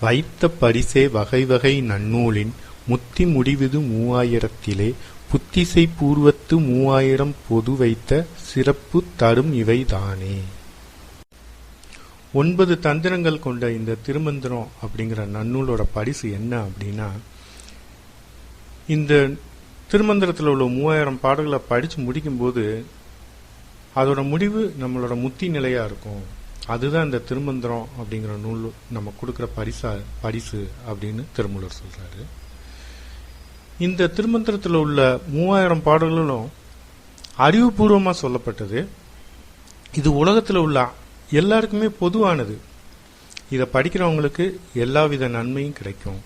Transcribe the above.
வைத்த பரிசே வகை வகை நன்னூலின் முத்தி முடிவது மூவாயிரத்திலே புத்திசை பூர்வத்து மூவாயிரம் பொது வைத்த சிறப்பு தரும் இவைதானே. ஒன்பது தந்திரங்கள் கொண்ட இந்த திருமந்திரம் அப்படிங்கிற நன்னூலோட பரிசு என்ன அப்படின்னா இந்த திருமந்திரத்தில் உள்ள மூவாயிரம் பாடல்களை படித்து முடிக்கும்போது அதோட முடிவு நம்மளோட முத்தி நிலையாக இருக்கும். அதுதான் இந்த திருமந்திரம் அப்படிங்கிற நூல் நம்ம கொடுக்குற பரிசா பரிசு அப்படின்னு திருமூலர் சொல்கிறாரு இந்த திருமந்திரத்தில் உள்ள மூவாயிரம் பாடல்களும் அறிவுபூர்வமாக சொல்லப்பட்டது. இது உலகத்தில் உள்ள எல்லாருக்குமே பொதுவானது. இதை படிக்கிறவங்களுக்கு எல்லாவித நன்மையும் கிடைக்கும்.